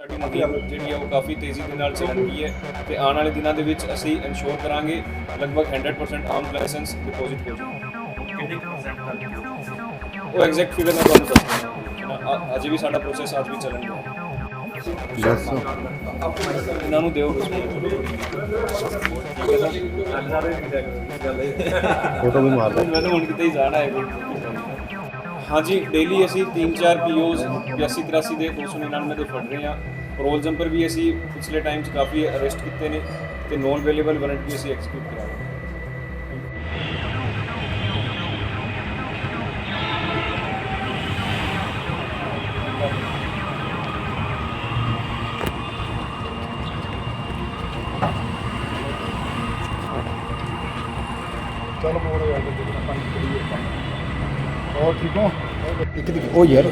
ਸਾਡੀ ਮੁਹਿੰਮ ਜਿਹੜੀ ਹੈ ਉਹ ਕਾਫੀ ਤੇਜ਼ੀ ਦੇ ਨਾਲ ਚੱਲ ਰਹੀ ਹੈ ਤੇ ਆਉਣ ਵਾਲੇ ਦਿਨਾਂ ਦੇ ਵਿੱਚ ਅਸੀਂ ਇਨਸ਼ੋਰ ਕਰਾਂਗੇ ਲਗਭਗ 100% ਆਰਮ ਲਾਇਸੈਂਸ ਡਿਪੋਜ਼ਿਟ ਹੋ ਜਾਊਗਾ। ਉਹ ਐਗਜ਼ੈਕਟ ਫਿਗਰ ਮੈਂ ਤੁਹਾਨੂੰ ਦੱਸਦਾ। ਅ- ਅਜੇ ਵੀ ਸਾਡਾ ਪ੍ਰੋਸੈਸ ਅੱਜ ਵੀ ਚੱਲ ਰਿਹਾ ਹੈ। ਇਹਨਾਂ ਨੂੰ ਦਿਓ ਫੋਟੋ ਵੀ ਮਾਰ ਮੈਂ ਤਾਂ ਹੁਣ ਕਿਤੇ ਹੀ ਜਾਣਾ ਹੈ ਹਾਂਜੀ ਡੇਲੀ ਅਸੀਂ 3-4 ਪੀਓਜ਼ 82 83 ਦੇ 299 ਦੇ ਫੜ ਰਹੇ ਹਾਂ। ਰੋਲ ਜੰਪਰ ਵੀ ਅਸੀਂ ਪਿਛਲੇ ਟਾਈਮ 'ਚ ਕਾਫੀ ਅਰੈਸਟ ਕੀਤੇ ਨੇ ਤੇ ਨੋਨ ਅਵੇਲੇਬਲ ਵਾਰੰਟ ਵੀ ਅਸੀਂ ਐਕਸੀਕਿਊਟ ਕਰਾ ਰਹੇ ਹਾਂ। ਚਲ ਮੋੜ ਜਾ ਕੇ ਦੇਖਣਾ ਪਾਣੀ ਹੋਰ ਠੀਕ ਹੋ? ਇੱਕ ਦੀ ਉਹ ਯਾਰ।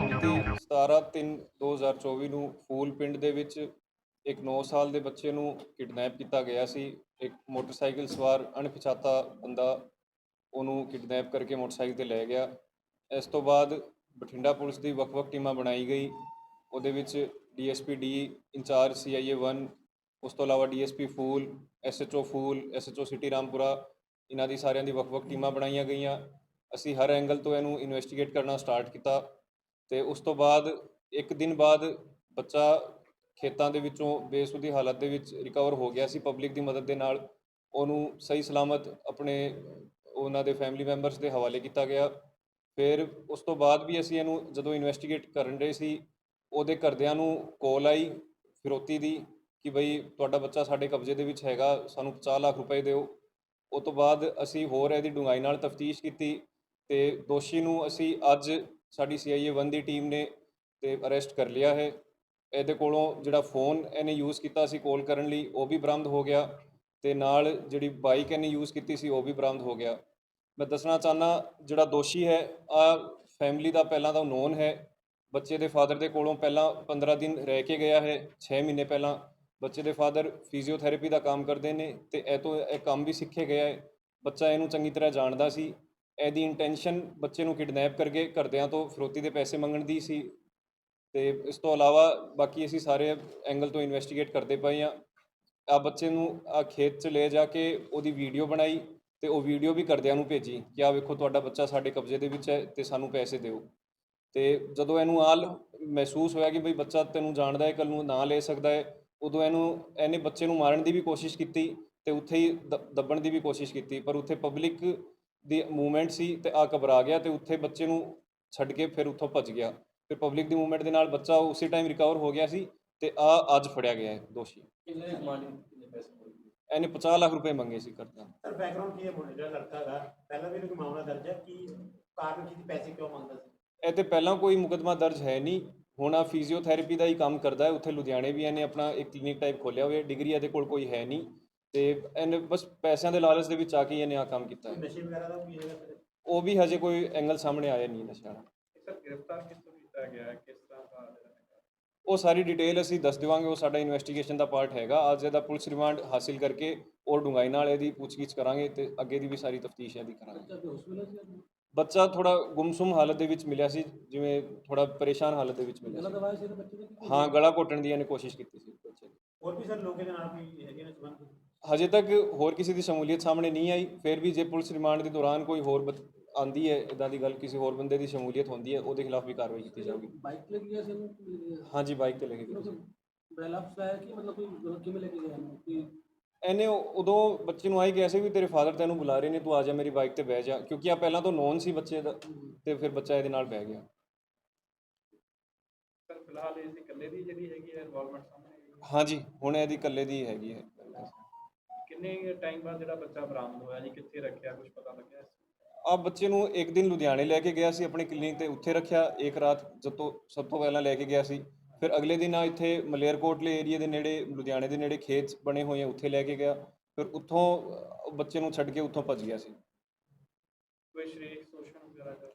ਮਿਤੀ 17/3/2024 ਨੂੰ ਫੂਲ ਪਿੰਡ ਦੇ ਵਿੱਚ ਇੱਕ 9 ਸਾਲ ਦੇ ਬੱਚੇ ਨੂੰ ਕਿਡਨੈਪ ਕੀਤਾ ਗਿਆ ਸੀ। ਇੱਕ ਮੋਟਰਸਾਈਕਲ ਸਵਾਰ ਅਣਪਛਾਤਾ ਬੰਦਾ ਉਹਨੂੰ ਕਿਡਨੈਪ ਕਰਕੇ ਮੋਟਰਸਾਈਕਲ ਤੇ ਲੈ ਗਿਆ। ਇਸ ਤੋਂ ਬਾਅਦ ਬਠਿੰਡਾ ਪੁਲਿਸ ਦੀ ਵੱਖ-ਵੱਖ ਟੀਮਾਂ ਬਣਾਈ ਗਈ। ਉਹਦੇ ਵਿੱਚ ਡੀਐਸਪੀ ਡੀ ਇੰਚਾਰਜ, ਸੀਆਈਏ 1 ਉਸ ਤੋਂ ਇਲਾਵਾ DSP Phool, SHO Phool, SHO city Rampura, ਇਹਨਾਂ ਦੀ ਸਾਰਿਆਂ ਦੀ ਵੱਖ-ਵੱਖ ਟੀਮਾਂ ਬਣਾਈਆਂ ਗਈਆਂ। ਅਸੀਂ ਹਰ ਐਂਗਲ ਤੋਂ ਇਹਨੂੰ ਇਨਵੈਸਟੀਗੇਟ ਕਰਨਾ ਸਟਾਰਟ ਕੀਤਾ ਤੇ ਉਸ ਤੋਂ ਬਾਅਦ ਇੱਕ ਦਿਨ ਬਾਅਦ ਬੱਚਾ ਖੇਤਾਂ ਦੇ ਵਿੱਚੋਂ ਬੇਸੁੱਧੀ ਹਾਲਤ ਦੇ ਵਿੱਚ ਰਿਕਵਰ ਹੋ ਗਿਆ ਸੀ, ਪਬਲਿਕ ਦੀ ਮਦਦ ਦੇ ਨਾਲ। ਉਹਨੂੰ ਸਹੀ ਸਲਾਮਤ ਆਪਣੇ ਉਹਨਾਂ ਦੇ ਫੈਮਿਲੀ ਮੈਂਬਰਸ ਦੇ ਹਵਾਲੇ ਕੀਤਾ ਗਿਆ। ਫਿਰ ਉਸ ਤੋਂ ਬਾਅਦ ਵੀ ਅਸੀਂ ਇਹਨੂੰ ਜਦੋਂ ਇਨਵੈਸਟੀਗੇਟ ਕਰਨ ਰਹੇ ਸੀ ਉਹਦੇ ਘਰਦਿਆਂ ਨੂੰ ਕੋਲ ਆਈ ਫਿਰੋਤੀ ਦੀ ਕਿ ਬਈ ਤੁਹਾਡਾ ਬੱਚਾ ਸਾਡੇ ਕਬਜ਼ੇ ਦੇ ਵਿੱਚ ਹੈਗਾ, ਸਾਨੂੰ 50 ਲੱਖ ਰੁਪਏ ਦਿਓ। ਉਹ ਤੋਂ ਬਾਅਦ ਅਸੀਂ ਹੋਰ ਇਹਦੀ ਡੂੰਘਾਈ ਨਾਲ ਤਫਤੀਸ਼ ਕੀਤੀ ਤੇ ਦੋਸ਼ੀ ਨੂੰ ਅਸੀਂ ਅੱਜ ਸਾਡੀ ਸੀਆਈਏ 1 ਦੀ ਟੀਮ ਨੇ ਤੇ ਅਰੈਸਟ ਕਰ ਲਿਆ ਹੈ। ਇਹਦੇ ਕੋਲੋਂ ਜਿਹੜਾ ਫੋਨ ਇਹਨੇ ਯੂਜ਼ ਕੀਤਾ ਸੀ ਕਾਲ ਕਰਨ ਲਈ, ਉਹ ਵੀ ਬਰਾਮਦ ਹੋ ਗਿਆ ਤੇ ਨਾਲ ਜਿਹੜੀ ਬਾਈਕ ਇਹਨੇ ਯੂਜ਼ ਕੀਤੀ ਸੀ, ਉਹ ਵੀ ਬਰਾਮਦ ਹੋ ਗਿਆ। ਮੈਂ ਦੱਸਣਾ ਚਾਹਨਾ ਜਿਹੜਾ ਦੋਸ਼ੀ ਹੈ ਆ ਫੈਮਿਲੀ ਦਾ ਪਹਿਲਾਂ ਤਾਂ ਨੋਨ ਹੈ। ਬੱਚੇ ਦੇ ਫਾਦਰ ਦੇ ਕੋਲੋਂ ਪਹਿਲਾਂ 15 ਦਿਨ ਰਹਿ ਕੇ ਗਿਆ ਹੈ 6 ਮਹੀਨੇ ਪਹਿਲਾਂ ਬੱਚੇ ਦੇ ਫਾਦਰ ਫਿਜ਼ੀਓਥੈਰੇਪੀ ਦਾ ਕੰਮ ਕਰਦੇ ਨੇ ਤੇ ਇਹ ਤੋਂ ਇਹ ਕੰਮ ਵੀ ਸਿੱਖੇ ਗਿਆ ਹੈ। ਬੱਚਾ ਇਹਨੂੰ ਚੰਗੀ ਤਰ੍ਹਾਂ ਜਾਣਦਾ ਸੀ, ਇਹਦੀ ਇੰਟੈਂਸ਼ਨ ਬੱਚੇ ਨੂੰ ਕਿਡਨੈਪ ਕਰਕੇ ਘਰਦਿਆਂ ਤੋਂ ਫਰੋਤੀ ਦੇ ਪੈਸੇ ਮੰਗਣ ਦੀ ਸੀ ਤੇ ਇਸ ਤੋਂ ਇਲਾਵਾ ਬਾਕੀ ਅਸੀਂ ਸਾਰੇ ਐਂਗਲ ਤੋਂ ਇਨਵੈਸਟੀਗੇਟ ਕਰਦੇ ਪਏ ਆ ਆ ਬੱਚੇ ਨੂੰ ਆ ਖੇਤ 'ਚ ਲੈ ਜਾ ਕੇ ਉਹਦੀ ਵੀਡੀਓ ਬਣਾਈ ਤੇ ਉਹ ਵੀਡੀਓ ਵੀ ਘਰਦਿਆਂ ਨੂੰ ਭੇਜੀ ਕਿ ਆ ਵੇਖੋ ਤੁਹਾਡਾ ਬੱਚਾ ਸਾਡੇ ਕਬਜ਼ੇ ਦੇ ਵਿੱਚ ਹੈ ਤੇ ਸਾਨੂੰ ਪੈਸੇ ਦਿਓ। ਤੇ ਜਦੋਂ ਇਹਨੂੰ ਆਲ ਮਹਿਸੂਸ ਹੋਇਆ ਕਿ ਬਈ ਬੱਚਾ ਤੈਨੂੰ ਜਾਣਦਾ ਹੈ ਕੱਲ ਨੂੰ ਨਾ ਲੈ ਸਕਦਾ ਹੈ ਉਦੋਂ ਇਹਨੂੰ ਇਹਨੇ ਬੱਚੇ ਨੂੰ ਮਾਰਨ ਦੀ ਵੀ ਕੋਸ਼ਿਸ਼ ਕੀਤੀ ਤੇ ਉੱਥੇ ਹੀ ਦ- ਦੱਬਣ ਦੀ ਵੀ ਕੋਸ਼ਿਸ਼ ਕੀਤੀ ਪਰ ਉੱਥੇ ਪਬਲਿਕ ਦੀ ਮੂਵਮੈਂਟ ਸੀ ਤੇ ਆ ਘਬਰਾ ਗਿਆ ਤੇ ਉੱਥੇ ਬੱਚੇ ਨੂੰ ਛੱਡ ਕੇ ਫਿਰ ਉੱਥੋਂ ਭੱਜ ਗਿਆ। ਫਿਰ ਪਬਲਿਕ ਦੀ ਮੂਵਮੈਂਟ ਦੇ ਨਾਲ ਬੱਚਾ ਉਸੇ ਟਾਈਮ ਰਿਕਵਰ ਹੋ ਗਿਆ ਸੀ ਤੇ ਆ ਅੱਜ ਫੜਿਆ ਗਿਆ ਹੈ ਦੋਸ਼ੀ। ਇਹਨੇ 50 ਲੱਖ ਰੁਪਏ ਮੰਗੇ ਸੀ ਕਰਤਾ ਸਰ ਬੈਕਗ੍ਰਾਉਂਡ ਕੀ ਹੈ ਮੁੰਡੇ ਦਾ ਲੜਕਾ ਦਾ? ਪਹਿਲਾਂ ਵੀ ਇਹਨੂੰ ਕੋਈ ਮਾਮਲਾ ਦਰਜ ਹੈ ਕਿ ਕਾਰਨ ਕੀ ਸੀ ਪੈਸੇ ਕਿਉਂ ਮੰਗਦਾ ਸੀ? ਇਹ ਤੇ ਪਹਿਲਾਂ ਕੋਈ ਮੁਕਦਮਾ ਦਰਜ ਹੈ ਨਹੀਂ। ਹੁਣ ਆ ਫਿਜ਼ੀਓਥੈਰੇਪੀ ਦਾ ਹੀ ਕੰਮ ਕਰਦਾ ਹੈ। ਉੱਥੇ ਲੁਧਿਆਣੇ ਵੀ ਇਹਨੇ ਆਪਣਾ ਇੱਕ ਕਲੀਨਿਕ ਟਾਈਪ ਖੋਲਿਆ ਹੋਇਆ। ਡਿਗਰੀ ਇਹਦੇ ਕੋਲ ਕੋਈ ਹੈ ਨਹੀਂ। ਤੇ ਇਹਨੇ ਬਸ ਪੈਸਿਆਂ ਦੇ ਲਾਲਚ ਦੇ ਵਿੱਚ ਆ ਕੇ ਇਹਨੇ ਆ ਕੰਮ ਕੀਤਾ ਹੈ। ਨਸ਼ੇ ਵਗੈਰਾ ਦਾ ਵੀ ਹੈਗਾ ਸਰ? ਉਹ ਵੀ ਹਜੇ ਕੋਈ ਐਂਗਲ ਸਾਹਮਣੇ ਆਇਆ ਨਹੀਂ ਨਸ਼ਿਆਂ ਦਾ। ਸਰ ਗ੍ਰਿਫਤਾਰ ਕਿਸ ਤੋਂ ਕੀਤਾ ਗਿਆ ਹੈ? ਕਿਸ ਤਰ੍ਹਾਂ ਦਾ ਜਿਹੜਾ ਹੈਗਾ? ਉਹ ਸਾਰੀ ਡਿਟੇਲ ਅਸੀਂ ਦੱਸ ਦੇਵਾਂਗੇ। ਉਹ ਸਾਡਾ ਇਨਵੈਸਟੀਗੇਸ਼ਨ ਦਾ ਪਾਰਟ ਹੈਗਾ। ਅੱਜ ਇਹਦਾ ਪੁਲਿਸ ਰਿਮਾਂਡ ਹਾਸਿਲ ਕਰਕੇ ਔਰ ਡੂੰਘਾਈ ਨਾਲ ਇਹਦੀ ਪੁੱਛਗਿੱਛ ਕਰਾਂਗੇ ਤੇ ਅੱਗੇ ਦੀ ਵੀ ਸਾਰੀ ਤਫਤੀਸ਼ ਇਹਦੀ ਕਰਾਂਗੇ। ਬੱਚਾ ਥੋੜਾ ਗੁੰਮਸੁਮ ਹਾਲਤ ਦੇ ਵਿੱਚ ਮਿਲਿਆ ਸੀ ਜਿਵੇਂ ਥੋੜਾ ਪਰੇਸ਼ਾਨ ਹਾਲਤ ਦੇ ਵਿੱਚ ਮਿਲਿਆ ਸੀ। ਹਾਂ ਗਲਾ ਘੋਟਣ ਦੀ ਇਹਨੇ ਕੋਸ਼ਿਸ਼ ਕੀਤੀ ਸੀ। ਬੱਚੇ ਨੇ ਹੋਰ ਵੀ ਸਰ ਲੋਕਾਂ ਦੇ ਨਾਲ ਕੋਈ ਹੈਗੇ ਨੇ ਸੰਬੰਧ? ਹਜੇ ਤੱਕ ਹੋਰ ਕਿਸੇ ਦੀ ਸ਼ਮੂਲੀਅਤ ਸਾਹਮਣੇ ਨਹੀਂ ਆਈ ਫਿਰ ਵੀ ਜੇ ਪੁਲਿਸ ਰਿਮਾਂਡ ਦੇ ਦੌਰਾਨ ਕੋਈ ਹੋਰ ਬੱਚ- ਆਂਦੀ ਹੈ ਇਦਾਂ ਦੀ ਗੱਲ ਕਿਸੇ ਹੋਰ ਬੰਦੇ ਦੀ ਸ਼ਮੂਲੀਅਤ ਹੁੰਦੀ ਹੈ ਉਹਦੇ ਖਿਲਾਫ ਵੀ ਕਾਰਵਾਈ ਕੀਤੀ ਜਾਊਗੀ। ਬਾਈਕ ਤੇ ਗਿਆ ਸੀ ਉਹਨੂੰ ਹਾਂਜੀ ਬਾਈਕ ਤੇ ਲੈ ਕੇ ਗਏ ਸੀ। ਬੈਲਅਪਸ ਹੈ ਕਿ ਮਤਲਬ ਕੋਈ ਕਿਵੇਂ ਲੈ ਕੇ ਗਿਆ ਉਹ- ਉਦੋਂ ਬੱਚੇ ਨੂੰ ਆਈ ਕਿਹਾ ਸੀ ਵੀ ਤੇਰੇ ਫਾਦਰ ਤੈਨੂੰ ਬੁਲਾ ਰਹੇ ਨੇ ਤੂੰ ਆ ਜਾ ਮੇਰੀ ਬਾਈਕ ਤੇ ਬਹਿ ਜਾ। ਕਿਉਂਕਿ ਆ ਪਹਿਲਾਂ ਤੋਂ ਨੋਨ ਸੀ ਬੱਚੇ ਦਾ ਤੇ ਫਿਰ ਬੱਚਾ ਇਹਦੇ ਨਾਲ ਬਹਿ ਗਿਆ। ਸਰ ਫਿਲਹਾਲ ਇਸ ਦੀ ਇਕੱਲੇ ਦੀ ਜਿਹੜੀ ਹੈਗੀ ਹੈ ਇਨਵੋਲਵਮੈਂਟ ਸਾਹਮਣੇ। ਹਾਂਜੀ ਹੁਣ ਇਹਦੀ ਇਕੱਲੇ ਦੀ ਹੈਗੀ ਹੈ। ਕਿੰਨੇ ਟਾਈਮ ਬਾਅਦ ਜਿਹੜਾ ਬੱਚਾ ਬਰਾਮਦ ਹੋਇਆ ਜੀ ਕਿੱਥੇ ਰੱਖਿਆ ਕੁਝ ਪਤਾ ਲੱਗਿਆ ਆ ਬੱਚੇ ਨੂੰ ਇੱਕ ਦਿਨ ਲੁਧਿਆਣੇ ਲੈ ਕੇ ਗਿਆ ਸੀ ਆਪਣੀ ਕਲੀਨਿਕ ਤੇ ਉੱਥੇ ਰੱਖਿਆ। ਇੱਕ ਰਾਤ ਜਦੋਂ ਸਭ ਤੋਂ ਪਹਿਲਾਂ ਲੈ ਕੇ ਗਿਆ ਸੀ। ਫਿਰ ਅਗਲੇ ਦਿਨ ਆ ਇੱਥੇ ਮਲੇਰਕੋਟਲੇ ਏਰੀਆ ਦੇ ਨੇੜੇ ਲੁਧਿਆਣੇ ਦੇ ਨੇੜੇ ਖੇਤ ਬਣੇ ਹੋਏ ਆ ਉੱਥੇ ਲੈ ਕੇ ਗਿਆ। ਫਿਰ ਉੱਥੋਂ ਬੱਚੇ ਨੂੰ ਛੱਡ ਕੇ ਉੱਥੋਂ ਭੱਜ ਗਿਆ ਸੀ। ਕੋਈ ਸਰੀਰਕ ਸ਼ੋਸ਼ਣ ਵਗੈਰਾ ਦਾ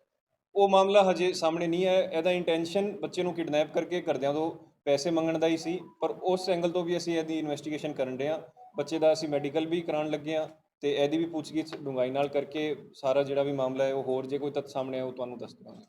ਉਹ ਮਾਮਲਾ ਹਜੇ ਸਾਹਮਣੇ ਨਹੀਂ ਹੈ ਇਹਦਾ ਇੰਟੈਂਸ਼ਨ ਬੱਚੇ ਨੂੰ ਕਿਡਨੈਪ ਕਰਕੇ ਘਰਦਿਆਂ ਤੋਂ ਪੈਸੇ ਮੰਗਣ ਦਾ ਹੀ ਸੀ। ਪਰ ਉਸ ਐਂਗਲ ਤੋਂ ਵੀ ਅਸੀਂ ਇਹਦੀ ਇਨਵੈਸਟੀਗੇਸ਼ਨ ਕਰਨ ਰਹੇ ਹਾਂ। ਬੱਚੇ ਦਾ ਅਸੀਂ ਮੈਡੀਕਲ ਵੀ ਕਰਾਉਣ ਲੱਗੇ ਹਾਂ ਤੇ ਇਹਦੀ ਵੀ ਪੁੱਛਗਿੱਛ ਡੂੰਘਾਈ ਨਾਲ ਕਰਕੇ ਸਾਰਾ ਜਿਹੜਾ ਵੀ ਮਾਮਲਾ ਹੈ ਉਹ ਹੋਰ ਜੇ ਕੋਈ ਤੱਥ ਸਾਹਮਣੇ ਆਏ ਉਹ ਤੁਹਾਨੂੰ ਦੱਸ ਦਵਾਂਗੇ।